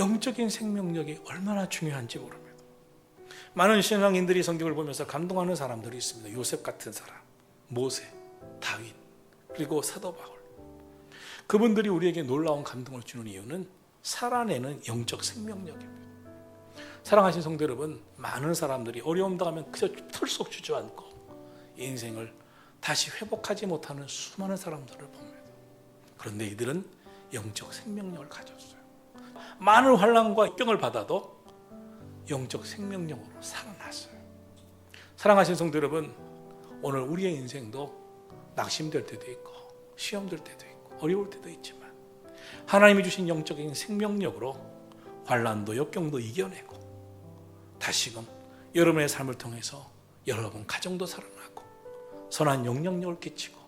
영적인 생명력이 얼마나 중요한지 모릅니다. 많은 신앙인들이 성경을 보면서 감동하는 사람들이 있습니다. 요셉 같은 사람, 모세, 다윗, 그리고 사도 바울. 그분들이 우리에게 놀라운 감동을 주는 이유는 살아내는 영적 생명력입니다. 사랑하신 성도 여러분, 많은 사람들이 어려움 당하면 그저 털썩 주저앉고 인생을 다시 회복하지 못하는 수많은 사람들을 봅니다. 그런데 이들은 영적 생명력을 가졌어요. 많은 환란과 병을 받아도 영적 생명력으로 살아났어요. 사랑하신 성도 여러분, 오늘 우리의 인생도 낙심될 때도 있고 시험될 때도 있고 어려울 때도 있지만 하나님이 주신 영적인 생명력으로 환란도 역경도 이겨내고 다시금 여러분의 삶을 통해서 여러분 가정도 살아나고 선한 영향력을 끼치고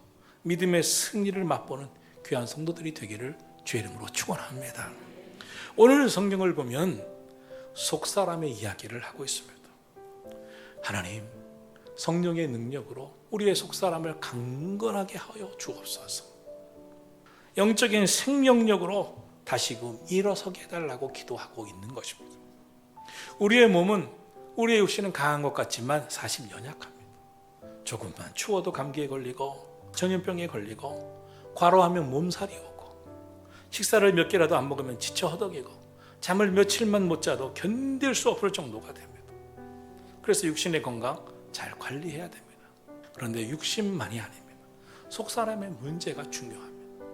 믿음의 승리를 맛보는 귀한 성도들이 되기를 주의 이름으로 축원합니다. 오늘 성경을 보면 속 사람의 이야기를 하고 있습니다. 하나님 성령의 능력으로 우리의 속 사람을 강건하게 하여 주옵소서. 영적인 생명력으로 다시금 일어서게 해달라고 기도하고 있는 것입니다. 우리의 몸은 우리의 육신은 강한 것 같지만 사실 연약합니다. 조금만 추워도 감기에 걸리고 전염병에 걸리고 과로하면 몸살이 오고 식사를 몇 개라도 안 먹으면 지쳐 허덕이고 잠을 며칠만 못 자도 견딜 수 없을 정도가 됩니다. 그래서 육신의 건강 잘 관리해야 됩니다. 그런데 육신만이 아닙니다. 속 사람의 문제가 중요합니다.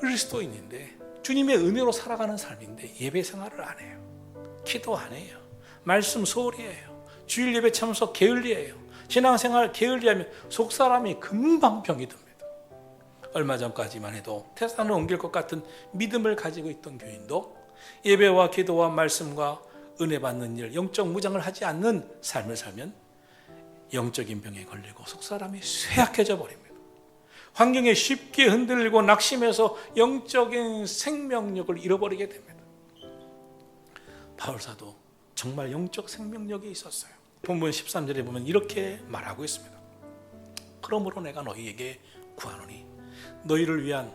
그리스도인인데 주님의 은혜로 살아가는 삶인데 예배 생활을 안 해요. 기도 안 해요. 말씀 소홀히 해요. 주일 예배 참석 게을리해요. 신앙생활 게을리하면 속 사람이 금방 병이 듭니다. 얼마 전까지만 해도 태산을 옮길 것 같은 믿음을 가지고 있던 교인도 예배와 기도와 말씀과 은혜 받는 일, 영적 무장을 하지 않는 삶을 살면 영적인 병에 걸리고 속 사람이 쇠약해져 버립니다. 환경에 쉽게 흔들리고 낙심해서 영적인 생명력을 잃어버리게 됩니다. 바울 사도 정말 영적 생명력이 있었어요. 본문 13절에 보면 이렇게 말하고 있습니다. 그러므로 내가 너희에게 구하노니 너희를 위한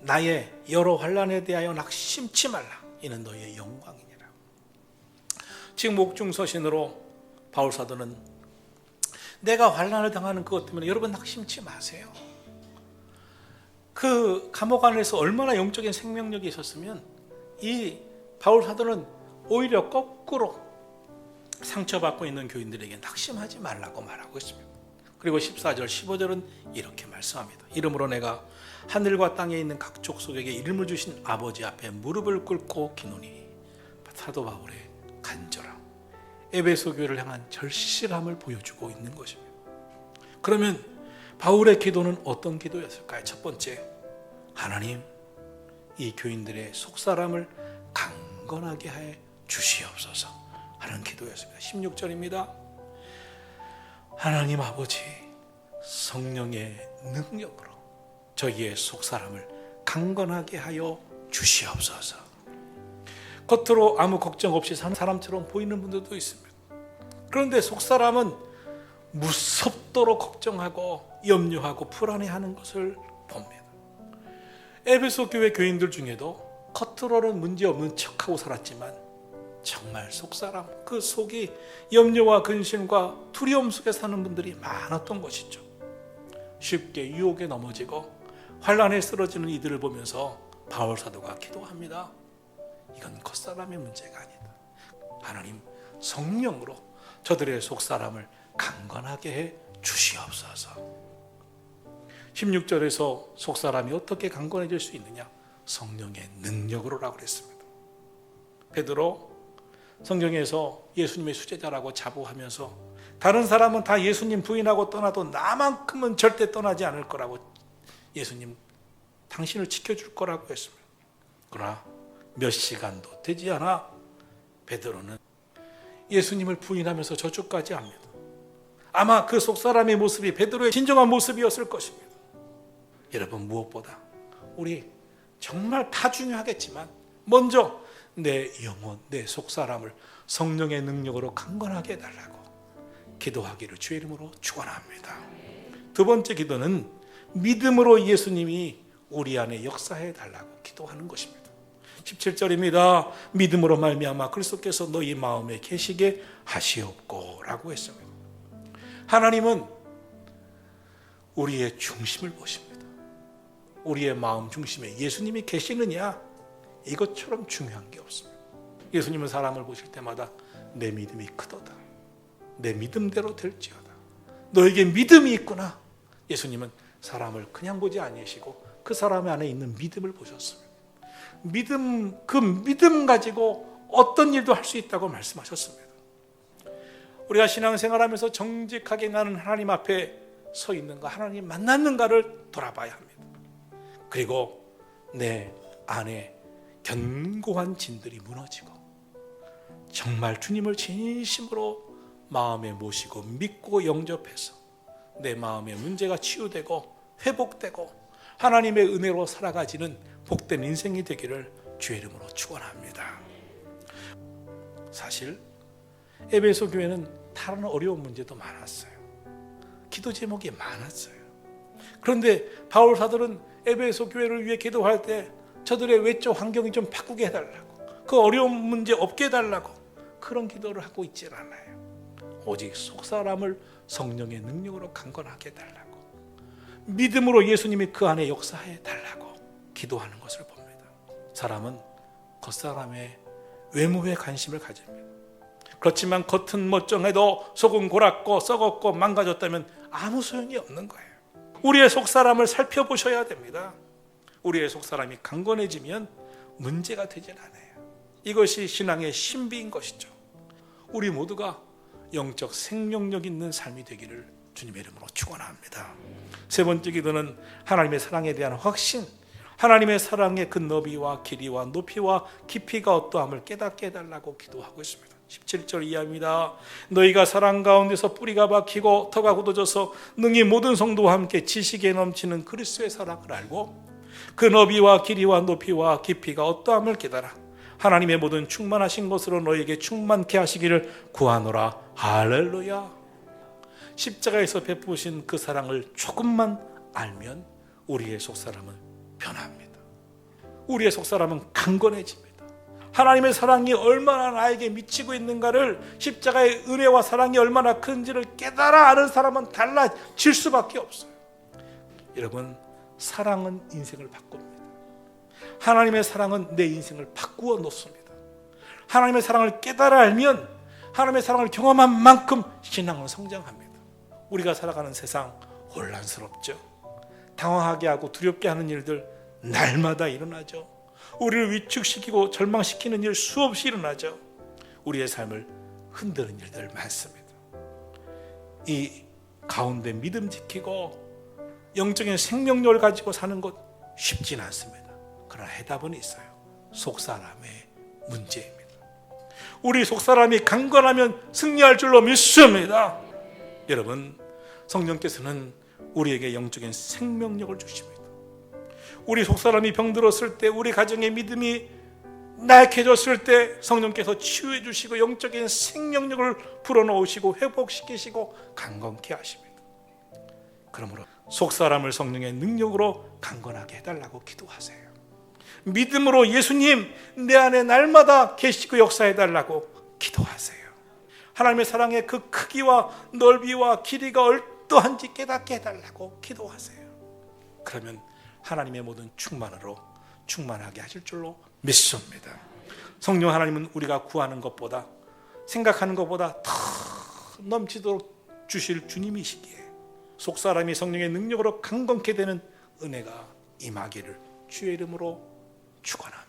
나의 여러 환란에 대하여 낙심치 말라. 이는 너희의 영광이니라. 지금 목중 서신으로 바울 사도는 내가 환란을 당하는 그것 때문에 여러분 낙심치 마세요. 그 감옥 안에서 얼마나 영적인 생명력이 있었으면 이 바울 사도는 오히려 거꾸로 상처받고 있는 교인들에게 낙심하지 말라고 말하고 있습니다. 그리고 14절, 15절은 이렇게 말씀합니다. 이름으로 내가 하늘과 땅에 있는 각 족속에게 이름을 주신 아버지 앞에 무릎을 꿇고 기노니 사도 바울의 간절함, 에베소 교회를 향한 절실함을 보여주고 있는 것입니다. 그러면 바울의 기도는 어떤 기도였을까요? 첫 번째, 하나님, 이 교인들의 속사람을 강건하게 해 주시옵소서 하는 기도였습니다. 16절입니다. 하나님 아버지, 성령의 능력으로 저희의 속사람을 강건하게 하여 주시옵소서. 겉으로 아무 걱정 없이 사는 사람처럼 보이는 분들도 있습니다. 그런데 속사람은 무섭도록 걱정하고 염려하고 불안해하는 것을 봅니다. 에베소 교회 교인들 중에도 겉으로는 문제 없는 척하고 살았지만 정말 속사람 그 속이 염려와 근심과 두려움 속에 사는 분들이 많았던 것이죠. 쉽게 유혹에 넘어지고 환란에 쓰러지는 이들을 보면서 바울 사도가 기도합니다. 이건 겉사람의 문제가 아니다. 하나님 성령으로 저들의 속사람을 강건하게 해 주시옵소서. 16절에서 속사람이 어떻게 강건해질 수 있느냐? 성령의 능력으로라고 그랬습니다. 베드로 성경에서 예수님의 수제자라고 자부하면서 다른 사람은 다 예수님 부인하고 떠나도 나만큼은 절대 떠나지 않을 거라고 예수님 당신을 지켜줄 거라고 했습니다. 그러나 몇 시간도 되지 않아 베드로는 예수님을 부인하면서 저주까지 합니다. 아마 그 속사람의 모습이 베드로의 진정한 모습이었을 것입니다. 여러분 무엇보다 우리 정말 다 중요하겠지만 먼저 내 영혼, 내 속사람을 성령의 능력으로 강건하게 해달라고 기도하기를 주의 이름으로 축원합니다. 두 번째 기도는 믿음으로 예수님이 우리 안에 역사해 달라고 기도하는 것입니다. 17절입니다. 믿음으로 말미암아 그리스도께서 너희 마음에 계시게 하시옵고라고 했습니다. 하나님은 우리의 중심을 보십니다. 우리의 마음 중심에 예수님이 계시느냐 이것처럼 중요한 게 없습니다. 예수님은 사람을 보실 때마다 내 믿음이 크도다. 내 믿음대로 될지어다. 너에게 믿음이 있구나. 예수님은 사람을 그냥 보지 아니시고 그 사람 안에 있는 믿음을 보셨습니다. 믿음 그 믿음 가지고 어떤 일도 할 수 있다고 말씀하셨습니다. 우리가 신앙생활하면서 정직하게 나는 하나님 앞에 서 있는가 하나님 만났는가를 돌아봐야 합니다. 그리고 내 안에 견고한 진들이 무너지고 정말 주님을 진심으로 마음에 모시고 믿고 영접해서 내 마음의 문제가 치유되고 회복되고 하나님의 은혜로 살아가지는 복된 인생이 되기를 주의 이름으로 축원합니다. 사실 에베소 교회는 다른 어려운 문제도 많았어요. 기도 제목이 많았어요. 그런데 바울 사도는 에베소 교회를 위해 기도할 때 저들의 외적 환경이 좀 바꾸게 해달라고 그 어려운 문제 없게 해달라고 그런 기도를 하고 있질 않아요. 오직 속 사람을 성령의 능력으로 강건하게 해달라고 믿음으로 예수님이 그 안에 역사해 달라고 기도하는 것을 봅니다. 사람은 겉 사람의 외모에 관심을 가집니다. 그렇지만 겉은 멋쩡해도 속은 골았고 썩었고 망가졌다면 아무 소용이 없는 거예요. 우리의 속 사람을 살펴보셔야 됩니다. 우리의 속 사람이 강건해지면 문제가 되질 않아요. 이것이 신앙의 신비인 것이죠. 우리 모두가 영적 생명력 있는 삶이 되기를 주님의 이름으로 축원합니다. 세 번째 기도는 하나님의 사랑에 대한 확신, 하나님의 사랑의 그 너비와 길이와 높이와 깊이가 어떠함을 깨닫게 해달라고 기도하고 있습니다. 17절 이하입니다. 너희가 사랑 가운데서 뿌리가 박히고 터가 굳어져서 능히 모든 성도와 함께 지식에 넘치는 그리스도의 사랑을 알고 그 너비와 길이와 높이와 깊이가 어떠함을 깨달아 하나님의 모든 충만하신 것으로 너에게 충만케 하시기를 구하노라. 할렐루야. 십자가에서 베푸신 그 사랑을 조금만 알면 우리의 속사람은 변합니다. 우리의 속사람은 강건해집니다. 하나님의 사랑이 얼마나 나에게 미치고 있는가를 십자가의 은혜와 사랑이 얼마나 큰지를 깨달아 아는 사람은 달라질 수밖에 없어요. 여러분 사랑은 인생을 바꿉니다 하나님의 사랑은 내 인생을 바꾸어 놓습니다. 하나님의 사랑을 깨달아 알면 하나님의 사랑을 경험한 만큼 신앙은 성장합니다. 우리가 살아가는 세상 혼란스럽죠. 당황하게 하고 두렵게 하는 일들 날마다 일어나죠. 우리를 위축시키고 절망시키는 일 수없이 일어나죠. 우리의 삶을 흔드는 일들 많습니다. 이 가운데 믿음 지키고 영적인 생명력을 가지고 사는 것 쉽진 않습니다. 그러나 해답은 있어요. 속사람의 문제입니다. 우리 속사람이 강건하면 승리할 줄로 믿습니다. 여러분, 성령께서는 우리에게 영적인 생명력을 주십니다. 우리 속사람이 병들었을 때, 우리 가정의 믿음이 날개졌을 때 성령께서 치유해 주시고 영적인 생명력을 불어넣으시고 회복시키시고 강건케 하십니다. 그러므로 속 사람을 성령의 능력으로 강건하게 해달라고 기도하세요. 믿음으로 예수님 내 안에 날마다 계시고 역사해 달라고 기도하세요. 하나님의 사랑의 그 크기와 넓이와 길이가 어떠한지 깨닫게 해달라고 기도하세요. 그러면 하나님의 모든 충만으로 충만하게 하실 줄로 믿습니다. 성령 하나님은 우리가 구하는 것보다 생각하는 것보다 더 넘치도록 주실 주님이시기에 속사람이 성령의 능력으로 강건케 되는 은혜가 임하기를 주의 이름으로 축원합니다.